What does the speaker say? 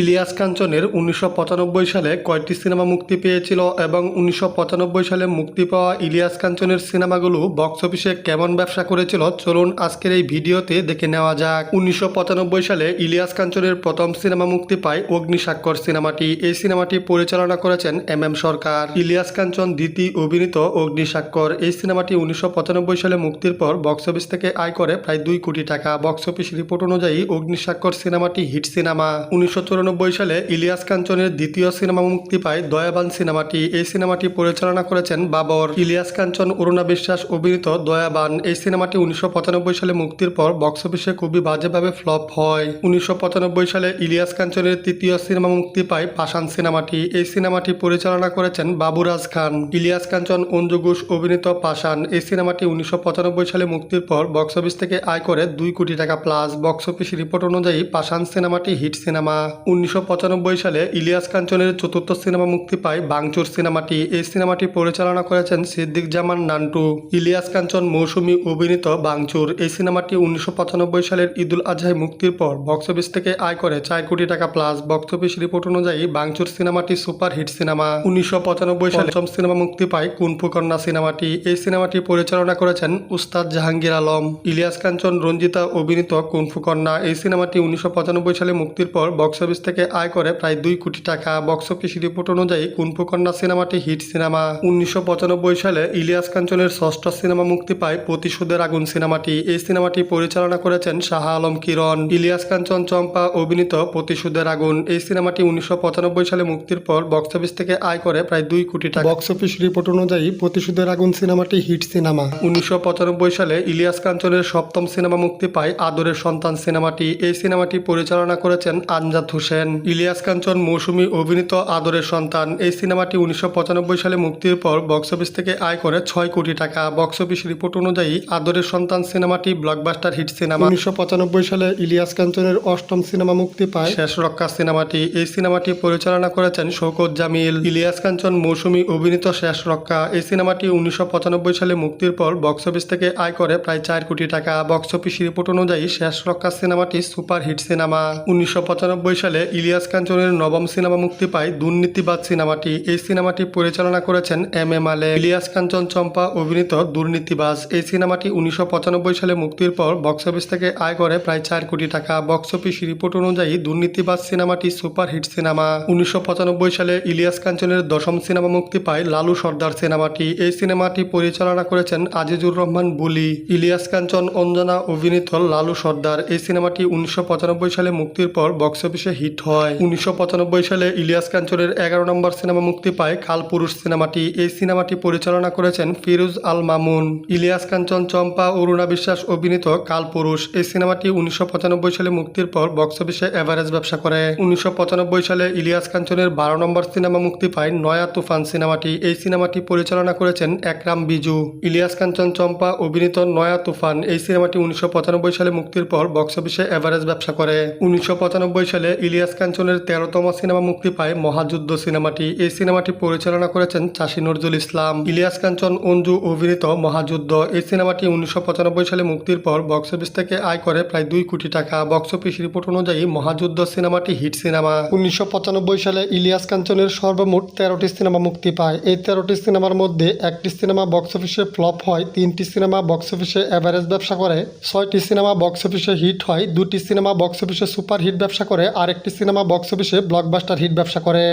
ইলিয়াস কাঞ্চনের উনিশশো পঁচানব্বই সালে কয়টি সিনেমা মুক্তি পেয়েছিল এবং উনিশশো পঁচানব্বই সালে মুক্তি পাওয়া ইলিয়াস কাঞ্চনের সিনেমাগুলো বক্স অফিসে কেমন ব্যবসা করেছিল চলুন আজকের এই ভিডিওতে দেখে নেওয়া যাক। উনিশশো পঁচানব্বই সালে ইলিয়াস কাঞ্চনের প্রথম সিনেমা মুক্তি পায় অগ্নিসাক্ষর সিনেমাটি। এই সিনেমাটি পরিচালনা করেছেন এম এম সরকার। ইলিয়াস কাঞ্চন দ্বিতীয় অভিনীত অগ্নিসাক্ষর। এই সিনেমাটি উনিশশো পঁচানব্বই সালে মুক্তির পর বক্স অফিস থেকে আয় করে প্রায় দুই কোটি টাকা। বক্স অফিস রিপোর্ট অনুযায়ী অগ্নিসাক্ষর সিনেমাটি হিট সিনেমা। উনিশশো চুরানব্বই সালে ইলিয়াস কাঞ্চনের দ্বিতীয় সিনেমা মুক্তি পায় দয়াবান সিনেমাটি। এই সিনেমাটি পরিচালনা করেছেন বাবর। ইলিয়াস কাঞ্চন, অরুণা বিশ্বাস, অভিনীত দয়াবান। এই সিনেমাটি উনিশশো পঁচানব্বই সালে মুক্তির পর বক্স অফিসে খুবই বাজেভাবে ফ্লপ হয়। উনিশশো পঁচানব্বই সালে ইলিয়াস কাঞ্চনের তৃতীয় সিনেমা মুক্তি পায় পাষাণ সিনেমাটি। এই সিনেমাটি পরিচালনা করেছেন বাবুরাজ খান। ইলিয়াস কাঞ্চন, অঞ্জু ঘোষ, অভিনীত পাষাণ। এই সিনেমাটি উনিশশো পঁচানব্বই সালে মুক্তির পর বক্স অফিস থেকে আয় করে দুই কোটি টাকা প্লাস বক্স অফিস রিপোর্ট অনুযায়ী পাষাণ সিনেমাটি হিট সিনেমা উনিশশো পঁচানব্বই সালে ইলিয়াস কাঞ্চনের চতুর্থ সিনেমা মুক্তি পায় বাংচুর সিনেমাটি। এই সিনেমাটি পরিচালনা করেছেন সিদ্দিক জামান নান্টু। ইলিয়াস কাঞ্চন মৌসুমি অভিনীত বাংচুর। এই সিনেমাটি উনিশশো পঁচানব্বই সালের ঈদুল আজহায় মুক্তির পর বক্স অফিস থেকে আয় করে চার কোটি টাকা প্লাস বক্স অফিস রিপোর্ট অনুযায়ী বাংচুর সিনেমাটি সুপার হিট সিনেমা। উনিশশো পঁচানব্বই সালে পঞ্চম সিনেমা মুক্তি পায় কুনফু কন্যা সিনেমাটি। এই সিনেমাটি পরিচালনা করেছেন উস্তাদ জাহাঙ্গীর আলম। ইলিয়াস কাঞ্চন রঞ্জিতা অভিনীত কুনফু কন্যা এই সিনেমাটি উনিশশো পঁচানব্বই সালে মুক্তির পর বক্স অফিস থেকে আয় করে প্রায় দুই কোটি টাকা। বক্স অফিস রিপোর্ট অনুযায়ী কুনফু কন্যা সিনেমাটি হিট সিনেমা। উনিশশো পঁচানব্বই সালে ইলিয়াস কাঞ্চনের ষষ্ঠ সিনেমা মুক্তি পায় প্রতিশোধের আগুন সিনেমাটি। এই সিনেমাটি পরিচালনা করেছেন শাহ আলম কিরণ। ইলিয়াস কাঞ্চন চম্পা অভিনীত প্রতিশোধের আগুন। এই সিনেমাটি উনিশশো পঁচানব্বই সালে মুক্তির পর বক্স অফিস থেকে আয় করে প্রায় দুই কোটি টাকা। বক্স অফিস রিপোর্ট অনুযায়ী প্রতিশোধের আগুন সিনেমাটি হিট সিনেমা। উনিশশো পঁচানব্বই সালে ইলিয়াস কাঞ্চনের সপ্তম সিনেমা মুক্তি পায় আদরের সন্তান সিনেমাটি। এই সিনেমাটি পরিচালনা করেছেন আনজাদ হোসেন। ইলিয়াস কাঞ্চন মৌসুমী অভিনীত আদরের সন্তান। এই সিনেমাটি উনিশশো পঁচানব্বই সালে মুক্তির পর বক্স অফিস থেকে আয় করে ছয় কোটি টাকা। বক্স অফিস রিপোর্ট অনুযায়ী আদরের সন্তান সিনেমাটি ব্লকবাস্টার হিট সিনেমা। উনিশশো পঁচানব্বই সালে ইলিয়াস কাঞ্চনের অষ্টম সিনেমা মুক্তি পায়। শেষ রক্ষা সিনেমাটি। এই সিনেমাটি পরিচালনা করেছেন শৌকত জামিল। ইলিয়াস কাঞ্চন মৌসুমী অভিনীত শেষ রক্ষা। এই সিনেমাটি উনিশশো পঁচানব্বই সালে মুক্তির পর বক্স অফিস থেকে আয় করে প্রায় চার কোটি টাকা। বক্স অফিস রিপোর্ট অনুযায়ী শেষ রক্ষা সিনেমাটি সুপার হিট সিনেমা। উনিশশো পঁচানব্বই সালে ইলিয়াস কাঞ্চনের নবম সিনেমা মুক্তি পায় দুর্নীতিবাদ সিনেমাটি। এই সিনেমাটি পরিচালনা করেছেন এম এ মালে ইলিয়াস কাঞ্চন চম্পা অভিনীত দুর্নীতিবাজ। এই সিনেমাটি উনিশশো পঁচানব্বই সালে মুক্তির পর বক্স অফিস থেকে আয় করে প্রায় চার কোটি টাকা। বক্স অফিস রিপোর্ট অনুযায়ী দুর্নীতিবাজ সিনেমাটি সুপার হিট সিনেমা। উনিশশো পঁচানব্বই সালে ইলিয়াস কাঞ্চনের দশম সিনেমা মুক্তি পায় লালু সর্দার সিনেমাটি। এই সিনেমাটি পরিচালনা করেছেন আজিজুর রহমান বুলি। ইলিয়াস কাঞ্চন অঞ্জনা অভিনীত লালু সর্দার। এই সিনেমাটি উনিশশো পঁচানব্বই সালে মুক্তির পর বক্স অফিসে হিট হয়। উনিশশো পঁচানব্বই সালে ইলিয়াস কাঞ্চনের এগারো নম্বর সিনেমা মুক্তি পায় কালপুরুষ সিনেমাটি। এই সিনেমাটি পরিচালনা করেছেন ফিরোজ আল মামুন। ইলিয়াস কাঞ্চন, চম্পা, অরুণা বিশ্বাস অভিনীত কালপুরুষ এই সিনেমাটি উনিশশো পঁচানব্বই সালে মুক্তির পর বক্স অফিসে এভারেজ ব্যবসা করে। উনিশশো পঁচানব্বই সালে ইলিয়াস কাঞ্চনের বারো নম্বর সিনেমা মুক্তি পায় নয়া তুফান সিনেমাটি। এই সিনেমাটি পরিচালনা করেছেন একরাম বিজু। ইলিয়াস কাঞ্চন, চম্পা অভিনীত নয়া তুফান। এই সিনেমাটি উনিশশো পঁচানব্বই সালে মুক্তির পর বক্স অফিসে এভারেজ ব্যবসা করে। উনিশশো পঁচানব্বই সালে ইলিয়াস কাঞ্চনের তেরোতম সিনেমা মুক্তি পায় মহাযুদ্ধ সিনেমাটি। এই সিনেমাটি পরিচালনা করেছেন চাষি নজরুল ইসলাম। ইলিয়াস কাঞ্চন অঞ্জু অভিনীত মহাযুদ্ধ। এই সিনেমাটি উনিশশো পঁচানব্বই সালে মুক্তির পর বক্স অফিস থেকে আয় করে প্রায় দুই কোটি টাকা। বক্স অফিস রিপোর্ট অনুযায়ী মহাযুদ্ধ সিনেমাটি হিট সিনেমা উনিশশো পঁচানব্বই সালে ইলিয়াস কাঞ্চনের সর্বমোট তেরোটি সিনেমা মুক্তি পায়। এই তেরোটি সিনেমার মধ্যে একটি সিনেমা বক্স অফিসে ফ্লপ হয়, তিনটি সিনেমা বক্স অফিসে অ্যাভারেজ ব্যবসা করে, ছয়টি সিনেমা বক্স অফিসে হিট হয়, দুটি সিনেমা বক্স অফিসে সুপার হিট ব্যবসা করে আর একটি সিনেমা বক্স অফিসে ব্লকবাস্টার হিট ব্যবসা করে।